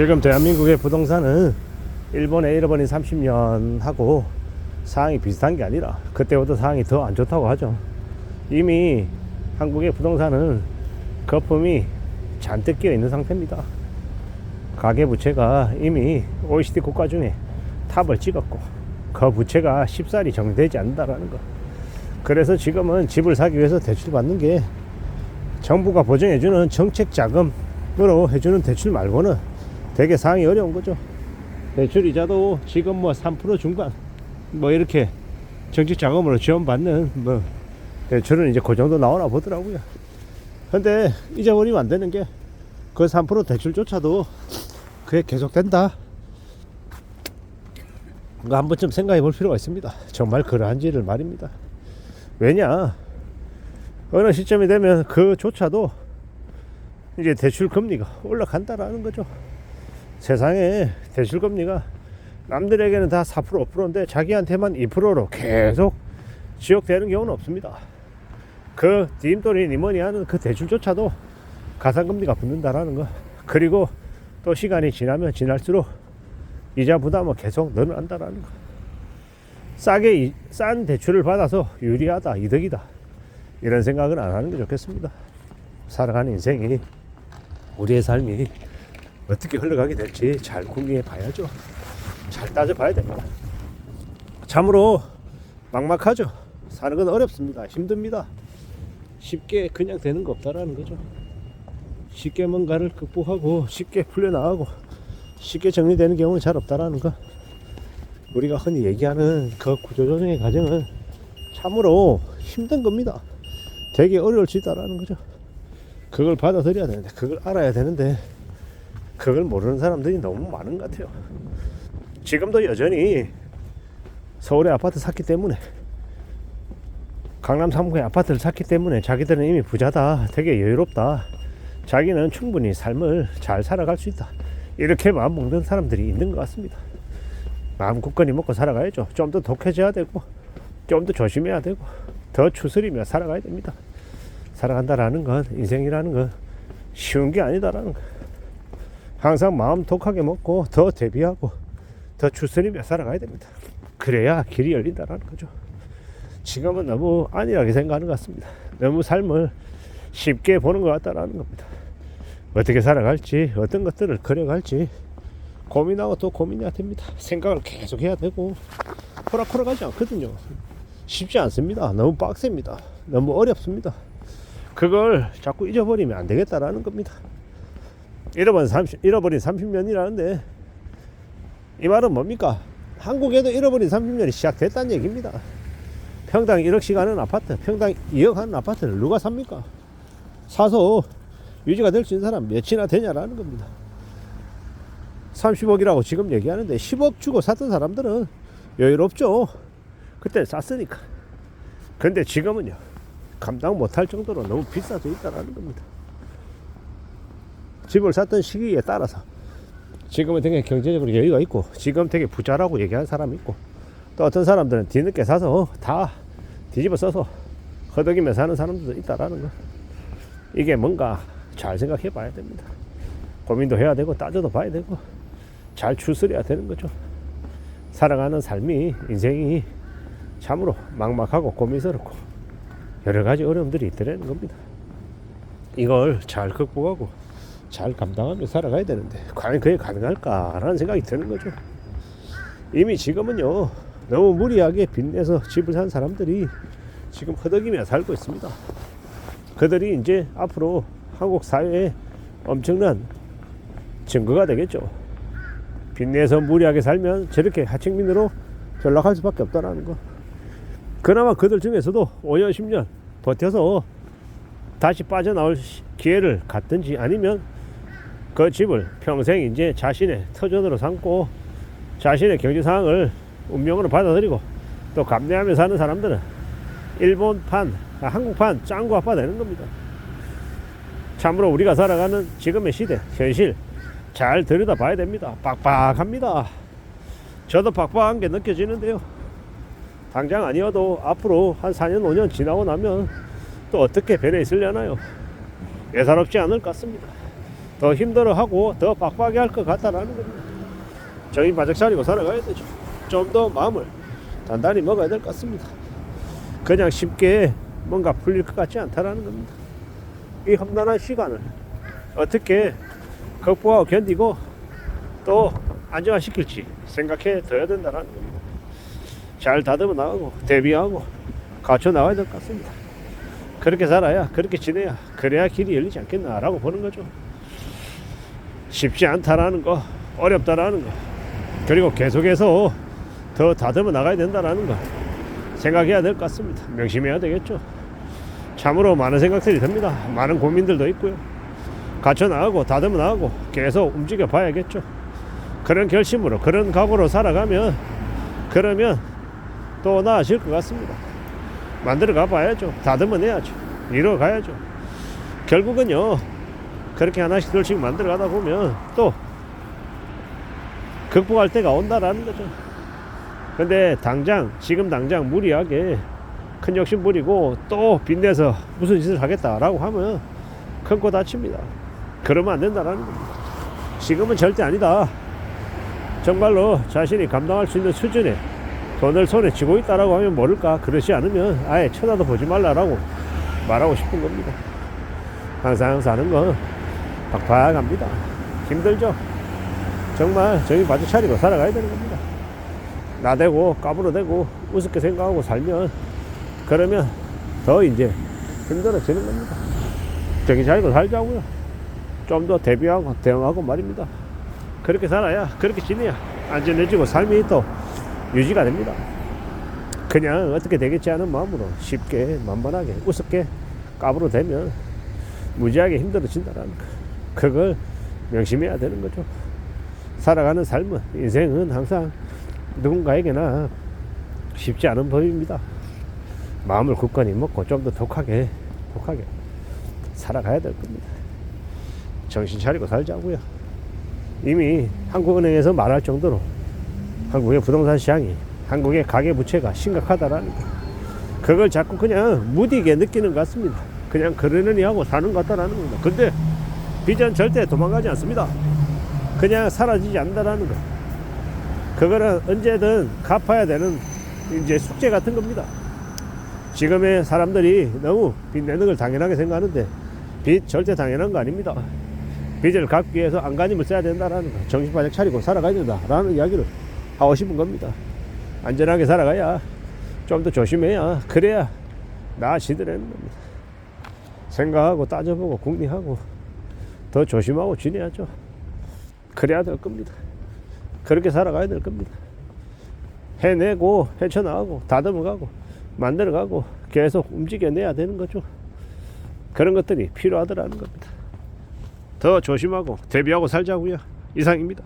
지금 대한민국의 부동산은 일본에 잃어버린 30년 하고 상황이 비슷한 게 아니라 그때보다 상황이 더 안 좋다고 하죠. 이미 한국의 부동산은 거품이 잔뜩 끼어 있는 상태입니다. 가계 부채가 이미 OECD 국가 중에 탑을 찍었고 그 부채가 쉽사리 정리되지 않는다라는 거. 그래서 지금은 집을 사기 위해서 대출 받는 게 정부가 보증해주는 정책 자금으로 해주는 대출 말고는 되게 상황이 어려운 거죠. 대출 이자도 지금 뭐 3% 중반 뭐 이렇게 정책 자금으로 지원받는 뭐 대출은 이제 그 정도 나오나 보더라고요. 근데 잊어버리면 안 되는 게 그 3% 대출조차도 그게 계속된다. 한 번쯤 생각해 볼 필요가 있습니다. 정말 그러한지를 말입니다. 왜냐? 어느 시점이 되면 그조차도 이제 대출 금리가 올라간다라는 거죠. 세상에 대출 금리가 남들에게는 다 4% 5%인데 자기한테만 2%로 계속 지역되는 경우는 없습니다. 그 뒷돌이 니머니 하는 그 대출조차도 가상금리가 붙는다라는 거. 그리고 또 시간이 지나면 지날수록 이자 부담은 계속 늘어난다라는 거. 싸게 이- 싼 대출을 받아서 유리하다, 이득이다. 이런 생각은 안 하는 게 좋겠습니다. 살아가는 인생이 우리의 삶이 어떻게 흘러가게 될지 잘 궁리해 봐야죠. 잘 따져 봐야 됩니다. 참으로 막막하죠. 사는 건 어렵습니다. 힘듭니다. 쉽게 그냥 되는 거 없다라는 거죠. 쉽게 뭔가를 극복하고 쉽게 풀려나가고 쉽게 정리되는 경우는 잘 없다라는 거. 우리가 흔히 얘기하는 그 구조조정의 과정은 참으로 힘든 겁니다. 되게 어려울 수 있다라는 거죠. 그걸 받아들여야 되는데, 그걸 알아야 되는데, 그걸 모르는 사람들이 너무 많은 것 같아요. 지금도 여전히 서울에 아파트 샀기 때문에, 강남 3구에 아파트를 샀기 때문에 자기들은 이미 부자다, 되게 여유롭다, 자기는 충분히 삶을 잘 살아갈 수 있다. 이렇게 마음 먹는 사람들이 있는 것 같습니다. 마음 굳건히 먹고 살아가야죠. 좀 더 독해져야 되고, 좀 더 조심해야 되고, 더 추스리며 살아가야 됩니다. 살아간다라는 건, 인생이라는 건 쉬운 게 아니다라는 거. 항상 마음 독하게 먹고, 더 대비하고, 더 추스리며 살아가야 됩니다. 그래야 길이 열린다라는 거죠. 지금은 너무 안일하게 생각하는 것 같습니다. 너무 삶을 쉽게 보는 것 같다라는 겁니다. 어떻게 살아갈지, 어떤 것들을 그려갈지 고민하고 또 고민해야 됩니다. 생각을 계속 해야 되고, 호락호락 하지 않거든요. 쉽지 않습니다. 너무 빡셉니다. 너무 어렵습니다. 그걸 자꾸 잊어버리면 안 되겠다라는 겁니다. 잃어버린 30, 잃어버린 30년이라는데 이 말은 뭡니까? 한국에도 잃어버린 30년이 시작됐다는 얘기입니다. 평당 1억씩 하는 아파트, 평당 2억 하는 아파트를 누가 삽니까? 사서 유지가 될 수 있는 사람 몇이나 되냐라는 겁니다. 30억이라고 지금 얘기하는데 10억 주고 샀던 사람들은 여유롭죠. 그때 쌌으니까. 근데 지금은요. 감당 못할 정도로 너무 비싸져 있다라는 겁니다. 집을 샀던 시기에 따라서 지금은 되게 경제적으로 여유가 있고 지금 되게 부자라고 얘기하는 사람이 있고 또 어떤 사람들은 뒤늦게 사서 다 뒤집어 써서 허덕이며 사는 사람들도 있다라는 거. 이게 뭔가 잘 생각해 봐야 됩니다. 고민도 해야 되고 따져도 봐야 되고 잘 추스려야 되는 거죠. 살아가는 삶이 인생이 참으로 막막하고 고민스럽고 여러 가지 어려움들이 있더라는 겁니다. 이걸 잘 극복하고 잘 감당하며 살아가야 되는데 과연 그게 가능할까라는 생각이 드는 거죠. 이미 지금은요 너무 무리하게 빚내서 집을 산 사람들이 지금 허덕이며 살고 있습니다. 그들이 이제 앞으로 한국 사회에 엄청난 증거가 되겠죠. 빚내서 무리하게 살면 저렇게 하층민으로 전락할 수밖에 없다는 거. 그나마 그들 중에서도 5년, 10년 버텨서 다시 빠져나올 시- 기회를 갖든지 아니면 그 집을 평생 이제 자신의 터전으로 삼고 자신의 경제 상황을 운명으로 받아들이고 또 감내하며 사는 사람들은 일본판, 아, 한국판 짱구 아빠 되는 겁니다. 참으로 우리가 살아가는 지금의 시대, 현실 잘 들여다 봐야 됩니다. 빡빡합니다. 저도 빡빡한 게 느껴지는데요. 당장 아니어도 앞으로 한 4년, 5년 지나고 나면 또 어떻게 변해 있으려나요? 예사롭지 않을 것 같습니다. 더 힘들어하고 더 빡빡이 할것 같다라는 겁니다. 정신 바짝 차리고 살아가야 되죠. 좀 더 마음을 단단히 먹어야 될 것 같습니다. 그냥 쉽게 뭔가 풀릴 것 같지 않다라는 겁니다. 이 험난한 시간을 어떻게 극복하고 견디고 또 안정화시킬지 생각해 둬야 된다는 겁니다. 잘 다듬어 나가고 대비하고 갖춰 나가야 될 것 같습니다. 그렇게 살아야 그렇게 지내야 그래야 길이 열리지 않겠나라고 보는 거죠. 쉽지 않다라는 거 어렵다라는 거 그리고 계속해서 더 다듬어 나가야 된다라는 거 생각해야 될 것 같습니다. 명심해야 되겠죠. 참으로 많은 생각들이 듭니다. 많은 고민들도 있고요. 갖춰 나가고 다듬어 나가고 계속 움직여 봐야겠죠. 그런 결심으로 그런 각오로 살아가면 그러면 또 나아질 것 같습니다. 만들어 가 봐야죠. 다듬어 내야죠. 이뤄 가야죠. 결국은요. 그렇게 하나씩 둘씩 만들어 가다 보면 또 극복할 때가 온다라는 거죠. 근데 당장 지금 당장 무리하게 큰 욕심 부리고 또 빚내서 무슨 짓을 하겠다라고 하면 큰 코 다칩니다. 그러면 안 된다라는 겁니다. 지금은 절대 아니다. 정말로 자신이 감당할 수 있는 수준에 돈을 손에 쥐고 있다라고 하면 모를까 그렇지 않으면 아예 쳐다도 보지 말라라고 말하고 싶은 겁니다. 항상 사는 건 팍팍합니다. 힘들죠. 정말 정신 바짝 차리고 살아가야 되는 겁니다. 나대고 까불어대고 우습게 생각하고 살면 그러면 더 이제 힘들어지는 겁니다. 정신 차리고 살자고요. 좀 더 대비하고 대응하고 말입니다. 그렇게 살아야 그렇게 지내야 안전해지고 삶이 또 유지가 됩니다. 그냥 어떻게 되겠지 하는 마음으로 쉽게 만만하게 우습게 까불어대면 무지하게 힘들어진다는 거. 그걸 명심해야 되는 거죠. 살아가는 삶은 인생은 항상 누군가에게나 쉽지 않은 법입니다. 마음을 굳건히 먹고 좀 더 독하게 독하게 살아가야 될 겁니다. 정신 차리고 살자고요. 이미 한국은행에서 말할 정도로 한국의 부동산 시장이 한국의 가계 부채가 심각하다라는 거. 그걸 자꾸 그냥 무디게 느끼는 것 같습니다. 그냥 그러느니 하고 사는 것 같다라는 겁니다. 근데 빚은 절대 도망가지 않습니다. 그냥 사라지지 않는다라는 거. 그거는 언제든 갚아야 되는 이제 숙제 같은 겁니다. 지금의 사람들이 너무 빚 내는 걸 당연하게 생각하는데 빚 절대 당연한 거 아닙니다. 빚을 갚기 위해서 안간힘을 써야 된다라는 거. 정신 바짝 차리고 살아가야 된다라는 이야기를 하고 싶은 겁니다. 안전하게 살아가야 좀 더 조심해야 그래야 나아지더라는 겁니다. 생각하고 따져보고 궁리하고 더 조심하고 지내야죠. 그래야 될 겁니다. 그렇게 살아가야 될 겁니다. 해내고 헤쳐나가고 다듬어가고 만들어가고 계속 움직여내야 되는 거죠. 그런 것들이 필요하더라는 겁니다. 더 조심하고 대비하고 살자고요. 이상입니다.